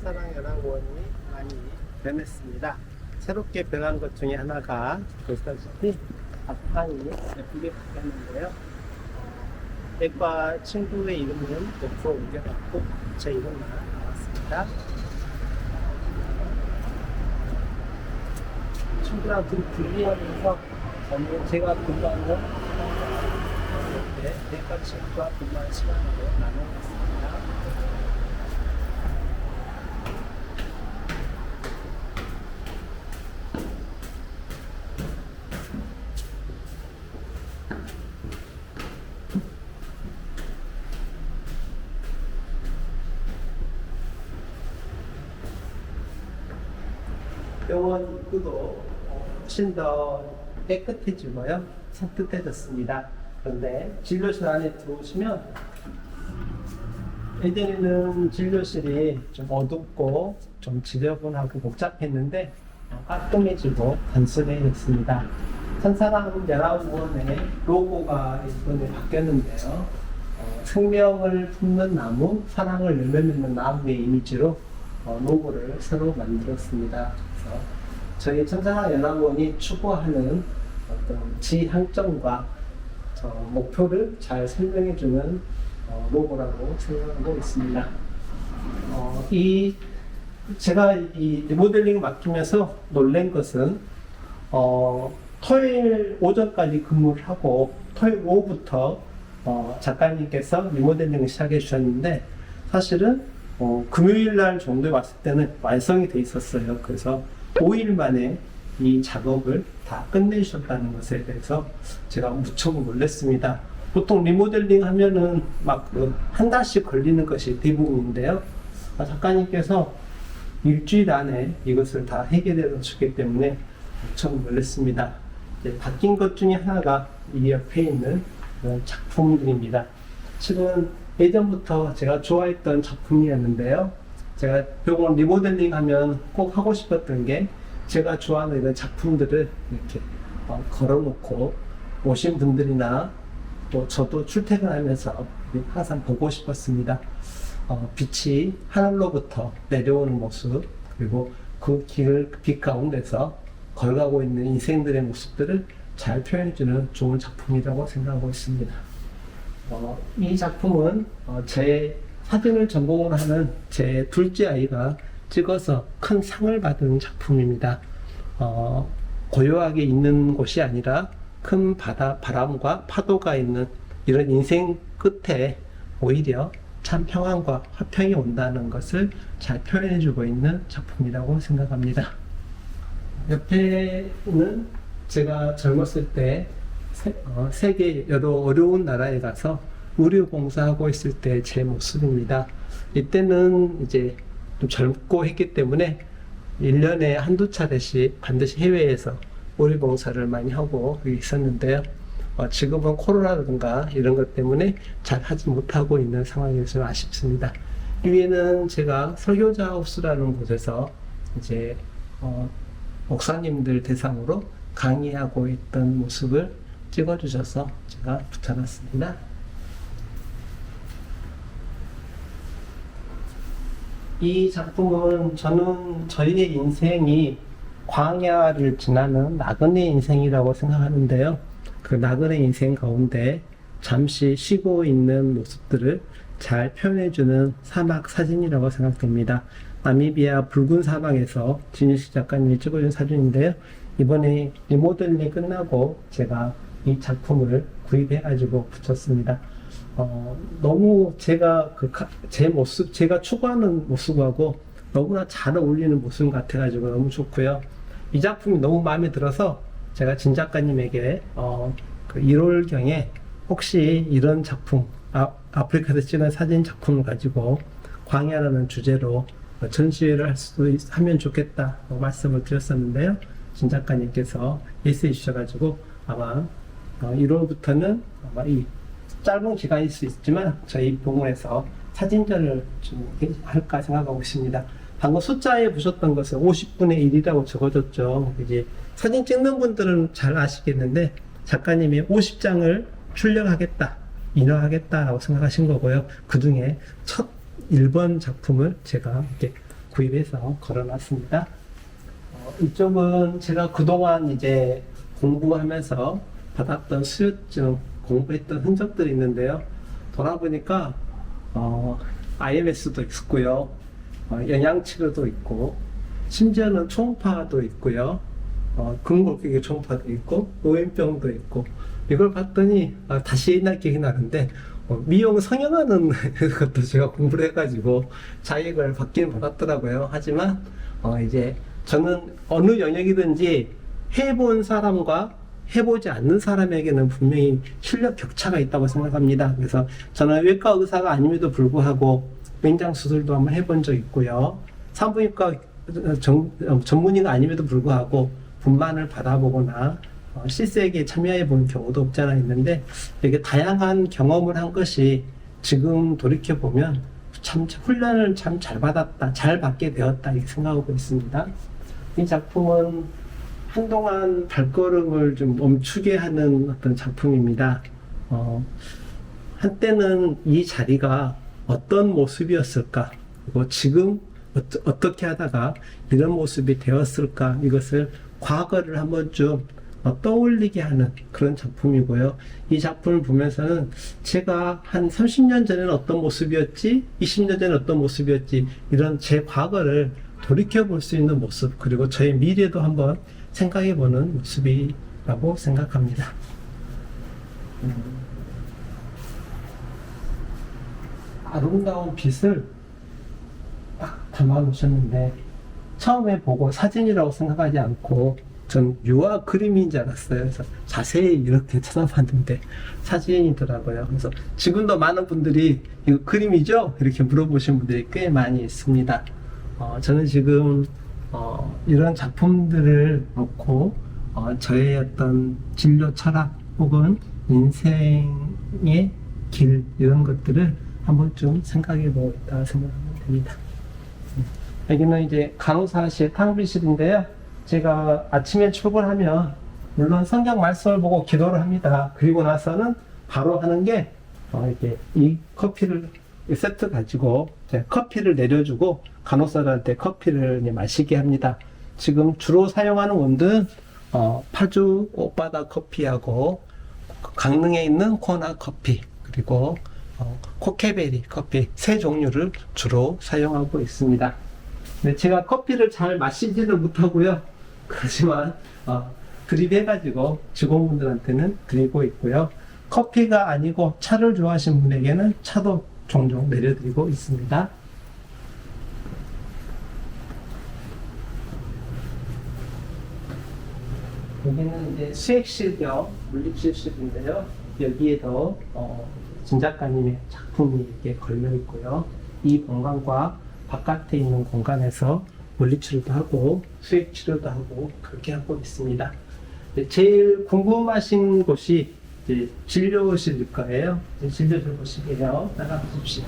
천사랑연합원이 많이 변했습니다. 새롭게 변한 것 중에 하나가 보시다시피 앞판이 예쁘게 바뀌었는데요. 내과 친구의 이름은 옆으로 옮겨갔고 제 이름만 나왔습니다. 친구랑 둘이 분리하면서 저는 제가 근무하는 이렇게 내과 친구와 근무하는 시간으로 나눠봤습니다. 훨씬 더 깨끗해지고요. 산뜻해졌습니다. 그런데 진료실 안에 들어오시면 예전에는 진료실이 좀 어둡고 좀 지저분하고 복잡했는데 깔끔해지고 단순해졌습니다. 천사랑 연합원의 로고가 이번에 바뀌었는데요. 어, 생명을 품는 나무, 사랑을 열매맺는 나무의 이미지로 어, 로고를 새로 만들었습니다. 그래서 저희 천사랑 연합원이 추구하는 어떤 지향점과 어, 목표를 잘 설명해주는 어, 로고라고 생각하고 있습니다. 어, 이 제가 이 리모델링을 맡으면서 놀란 것은 어, 토요일 오전까지 근무를 하고 토요일 오후부터 어, 작가님께서 리모델링을 시작해 주셨는데 사실은 어, 금요일 날 정도에 왔을 때는 완성이 돼 있었어요. 그래서 5일 만에 이 작업을 다 끝내주셨다는 것에 대해서 제가 무척 놀랐습니다. 보통 리모델링 하면은 막 한 달씩 걸리는 것이 대부분인데요. 아, 작가님께서 일주일 안에 이것을 다 해결해 주셨기 때문에 무척 놀랐습니다. 바뀐 것 중에 하나가 이 옆에 있는 그런 작품들입니다. 실은 예전부터 제가 좋아했던 작품이었는데요. 제가 병원 리모델링 하면 꼭 하고 싶었던 게 제가 좋아하는 이런 작품들을 이렇게 어, 걸어놓고 오신 분들이나 또 저도 출퇴근하면서 항상 보고 싶었습니다. 어, 빛이 하늘로부터 내려오는 모습 그리고 그 길, 빛 가운데서 걸어가고 있는 인생들의 모습들을 잘 표현해주는 좋은 작품이라고 생각하고 있습니다. 어, 이 작품은 어, 제 사진을 전공을 하는 제 둘째 아이가 찍어서 큰 상을 받은 작품입니다. 어, 고요하게 있는 곳이 아니라 큰 바다, 바람과 파도가 있는 이런 인생 끝에 오히려 참 평안과 화평이 온다는 것을 잘 표현해주고 있는 작품이라고 생각합니다. 옆에는 제가 젊었을 때 세, 어, 세계 여러 어려운 나라에 가서 의료 봉사하고 있을 때 제 모습입니다. 이때는 이제 좀 젊고 했기 때문에 1년에 한두 차례씩 반드시 해외에서 의료 봉사를 많이 하고 있었는데요. 어, 지금은 코로나라든가 이런 것 때문에 잘 하지 못하고 있는 상황이어서 좀 아쉽습니다. 위에는 제가 설교자 하우스라는 곳에서 이제 어, 목사님들 대상으로 강의하고 있던 모습을 찍어주셔서 제가 붙여놨습니다. 이 작품은 저는 저희의 인생이 광야를 지나는 나그네 인생이라고 생각하는데요. 그 나그네 인생 가운데 잠시 쉬고 있는 모습들을 잘 표현해주는 사막 사진이라고 생각됩니다. 나미비아 붉은 사막에서 진유식 작가님이 찍어준 사진인데요. 이번에 리모델링이 끝나고 제가 이 작품을 구입해가지고 붙였습니다. 어, 너무 제가 그 제 모습, 제가 추구하는 모습하고 너무나 잘 어울리는 모습 같아가지고 너무 좋고요. 이 작품이 너무 마음에 들어서 제가 진 작가님에게 어, 그 1월 경에 혹시 이런 작품, 아, 아프리카에서 찍은 사진 작품을 가지고 광야라는 주제로 전시회를 할 수도 있, 하면 좋겠다 말씀을 드렸었는데요. 진 작가님께서 예스해 주셔가지고 아마 어, 1월부터는 아마 이 짧은 기간일 수 있지만 저희 병원에서 사진전을 좀 할까 생각하고 있습니다. 방금 숫자에 보셨던 것은 50분의 1이라고 적어졌죠. 이제 사진 찍는 분들은 잘 아시겠는데 작가님이 50장을 출력하겠다, 인화하겠다라고 생각하신 거고요. 그 중에 첫 1번 작품을 제가 이렇게 구입해서 걸어놨습니다. 어, 이쪽은 제가 그동안 이제 공부하면서 받았던 수료증 공부했던 흔적들이 있는데요. 돌아보니까 어, IMS도 있고요. 어, 영양치료도 있고 심지어는 초음파도 있고요. 어, 근골격의 초음파도 있고 노인병도 있고 이걸 봤더니 아, 다시 옛날 기억이 나는데 어, 미용 성형하는 것도 제가 공부를 해가지고 자격을 받긴 받았더라고요. 하지만 어, 이제 저는 어느 영역이든지 해본 사람과 해보지 않는 사람에게는 분명히 실력 격차가 있다고 생각합니다. 그래서 저는 외과 의사가 아님에도 불구하고 맹장 수술도 한번 해본 적 있고요. 산부인과 전문의가 아님에도 불구하고 분만을 받아보거나 어, 실세에 참여해 본 경우도 없지 않아 있는데 이렇게 다양한 경험을 한 것이 지금 돌이켜 보면 참 훈련을 참 잘 받았다, 잘 받게 되었다 이렇게 생각하고 있습니다. 이 작품은 한동안 발걸음을 좀 멈추게 하는 어떤 작품입니다. 어, 한때는 이 자리가 어떤 모습이었을까, 그리고 지금 어, 떻게 하다가 이런 모습이 되었을까, 이것을 과거를 한번 좀 어, 떠올리게 하는 그런 작품이고요. 이 작품을 보면서는 제가 한 30년 전에는 어떤 모습이었지, 20년 전에 어떤 모습이었지, 이런 제 과거를 돌이켜 볼 수 있는 모습, 그리고 저의 미래도 한번 생각해 보는 모습이라고 생각합니다. 음. 아름다운 빛을 딱 담아 놓으셨는데, 처음에 보고 사진이라고 생각하지 않고, 전 유화 그림인 줄 알았어요. 그래서 자세히 이렇게 찾아봤는데 사진이더라고요. 그래서 지금도 많은 분들이 이거 그림이죠? 이렇게 물어보신 분들이 꽤 많이 있습니다. 어, 저는 지금 어, 이런 작품들을 놓고 어, 저의 어떤 진로 철학 혹은 인생의 길 이런 것들을 한번 좀 생각해 보고 있다 생각하면 됩니다. 음. 여기는 이제 간호사실 탕비실인데요. 제가 아침에 출근하면 물론 성경 말씀을 보고 기도를 합니다. 그리고 나서는 바로 하는 게 어, 이렇게 이 커피를 이 세트 가지고 커피를 내려주고 간호사들한테 커피를 마시게 합니다. 지금 주로 사용하는 원두는 어, 파주 오바다 커피하고 강릉에 있는 코나 커피 그리고 어, 코케베리 커피 세 종류를 주로 사용하고 있습니다. 네, 제가 커피를 잘 마시지는 못하고요. 그렇지만 어, 드립해가지고 직원분들한테는 드리고 있고요. 커피가 아니고 차를 좋아하시는 분에게는 차도 종종 내려드리고 있습니다. 여기는 이제 수액실 겸 물립실실인데요. 여기에도 어, 진 작가님의 작품이 이렇게 걸려 있고요. 이 공간과 바깥에 있는 공간에서 물리치료도 하고 수액 치료도 하고 그렇게 하고 있습니다. 네, 제일 궁금하신 곳이 이제 진료실 거예요. 이제 진료실 보시게요. 따라오십시오.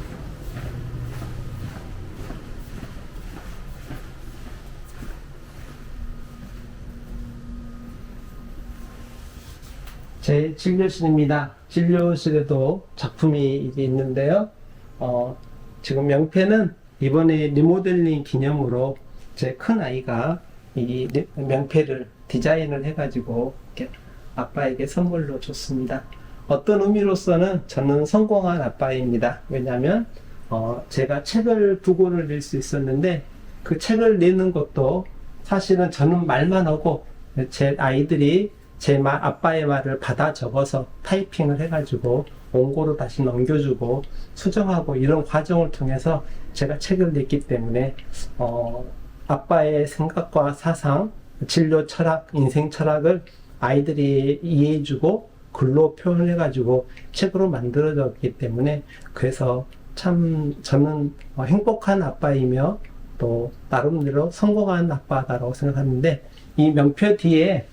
제 진료실입니다. 진료실에도 작품이 있는데요. 어, 지금 명패는 이번에 리모델링 기념으로 제 큰 아이가 이 리- 명패를 디자인을 해가지고 이렇게 아빠에게 선물로 줬습니다. 어떤 의미로서는 저는 성공한 아빠입니다. 왜냐하면 어, 제가 책을 두 권을 낼 수 있었는데 그 책을 내는 것도 사실은 저는 말만 하고 제 아이들이 제 말, 아빠의 말을 받아 적어서 타이핑을 해가지고 원고로 다시 넘겨주고 수정하고 이런 과정을 통해서 제가 책을 냈기 때문에 어, 아빠의 생각과 사상, 진료 철학, 인생 철학을 아이들이 이해해주고 글로 표현해가지고 책으로 만들어졌기 때문에 그래서 참 저는 어, 행복한 아빠이며 또 나름대로 성공한 아빠다라고 생각하는데 이 명표 뒤에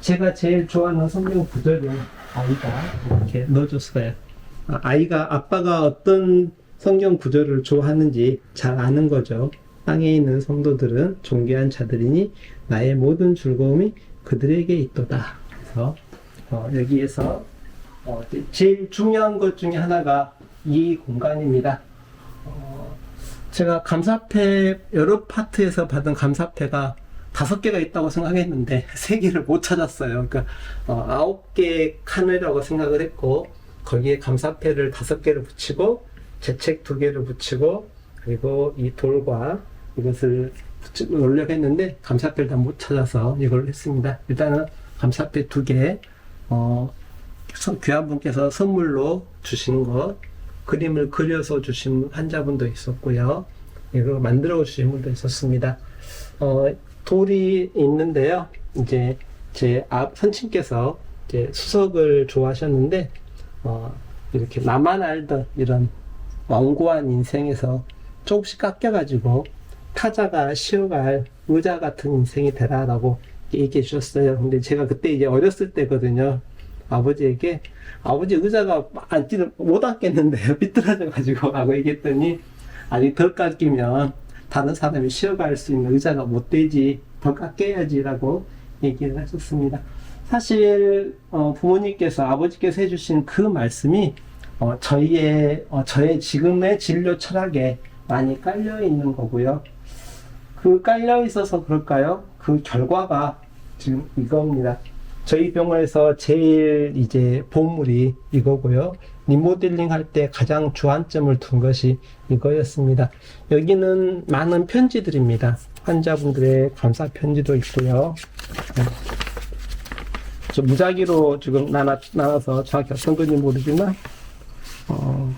제가 제일 좋아하는 성경 구절을 아이가 이렇게 넣어줬어요. 아, 아이가 아빠가 어떤 성경 구절을 좋아하는지 잘 아는 거죠. 땅에 있는 성도들은 존귀한 자들이니 나의 모든 즐거움이 그들에게 있도다. 그래서 어, 여기에서 어, 제일 중요한 것 중에 하나가 이 공간입니다. 어, 제가 감사패 여러 파트에서 받은 감사패가 다섯 개가 있다고 생각했는데 세 개를 못 찾았어요. 그러니까 어, 아홉 개 칸이라고 생각을 했고 거기에 감사패를 다섯 개를 붙이고 재책 두 개를 붙이고 그리고 이 돌과 이것을 넣으려고 했는데 감사패를 다 못 찾아서 이걸 했습니다. 일단은 감사패 두 개, 어, 선- 귀한분께서 선물로 주신 것, 그림을 그려서 주신 환자분도 있었고요. 이걸 만들어 주신 분도 있었습니다. 어, 돌이 있는데요. 이제 제 앞 선친께서 이제 수석을 좋아하셨는데, 어, 이렇게 나만 알던 이런 완고한 인생에서 조금씩 깎여가지고 타자가 쉬어갈 의자 같은 인생이 되라라고 얘기해 주셨어요. 근데 제가 그때 이제 어렸을 때거든요. 아버지에게 아버지 의자가 앉지를 못 앉겠는데요. 삐뚤어져가지고 라고 얘기했더니 아니 덜 깎이면 다른 사람이 쉬어갈 수 있는 의자가 못 되지 더 깎여야지 라고 얘기를 하셨습니다. 사실 어, 부모님께서 아버지께서 해주신 그 말씀이 어, 저희의 어, 저의 지금의 진료 철학에 많이 깔려 있는 거고요. 그 깔려 있어서 그럴까요? 그 결과가 지금 이겁니다. 저희 병원에서 제일 이제 보물이 이거고요. 리모델링 할 때 가장 주안점을 둔 것이 이거였습니다. 여기는 많은 편지들입니다. 환자분들의 감사 편지도 있고요. 무작위로 지금 나눠, 나눠서 정확히 어떤 건지 모르지만, 어,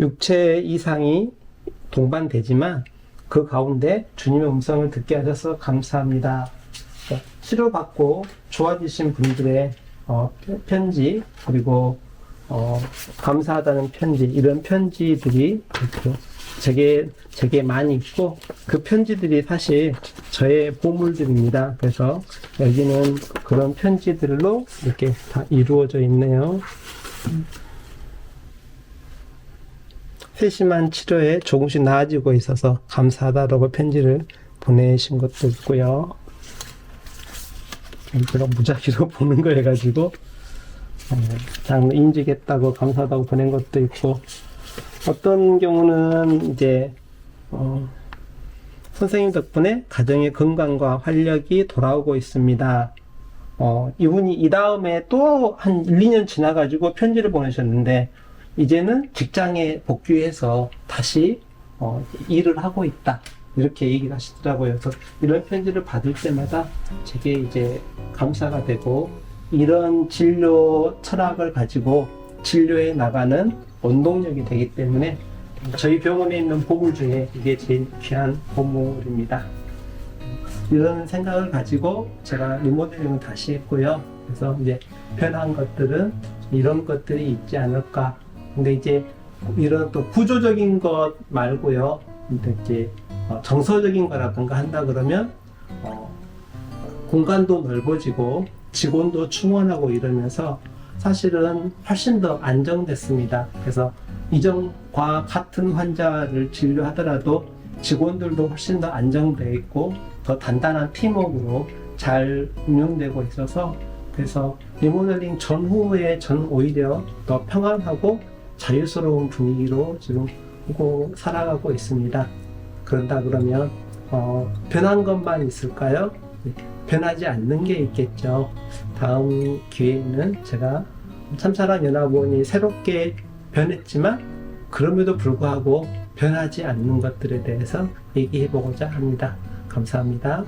육체 이상이 동반되지만 그 가운데 주님의 음성을 듣게 하셔서 감사합니다. 그러니까 치료받고 좋아지신 분들의 어, 편- 편지 그리고 어, 감사하다는 편지 이런 편지들이 제게 제게 많이 있고 그 편지들이 사실 저의 보물들입니다. 그래서 여기는 그런 편지들로 이렇게 다 이루어져 있네요. 세심한 치료에 조금씩 나아지고 있어서 감사하다라고 편지를 보내신 것도 있고요. 제가 무작위로 보는 거 해가지고 어, 장 인지겠다고 감사하다고 보낸 것도 있고 어떤 경우는 이제 어, 선생님 덕분에 가정의 건강과 활력이 돌아오고 있습니다. 어, 이분이 이 다음에 또 한 1, 2년 지나가지고 편지를 보내셨는데 이제는 직장에 복귀해서 다시 어, 일을 하고 있다. 이렇게 얘기를 하시더라고요. 그래서 이런 편지를 받을 때마다 제게 이제 감사가 되고 이런 진료 철학을 가지고 진료에 나가는 원동력이 되기 때문에 저희 병원에 있는 보물 중에 이게 제일 귀한 보물입니다. 이런 생각을 가지고 제가 리모델링을 다시 했고요. 그래서 이제 편한 것들은 이런 것들이 있지 않을까. 근데 이제 이런 또 구조적인 것 말고요. 이제 어, 정서적인 거라든가 한다 그러면 어, 공간도 넓어지고 직원도 충원하고 이러면서 사실은 훨씬 더 안정됐습니다. 그래서 이전과 같은 환자를 진료하더라도 직원들도 훨씬 더 안정되어 있고 더 단단한 팀워크로 잘 운영되고 있어서 그래서 리모델링 전후에 전 오히려 더 평안하고 자유스러운 분위기로 지금 하고 살아가고 있습니다. 그런다 그러면 어, 변한 것만 있을까요? 네, 변하지 않는 게 있겠죠. 다음 기회에는 제가 참사랑 연합원이 새롭게 변했지만 그럼에도 불구하고 변하지 않는 것들에 대해서 얘기해 보고자 합니다. 감사합니다.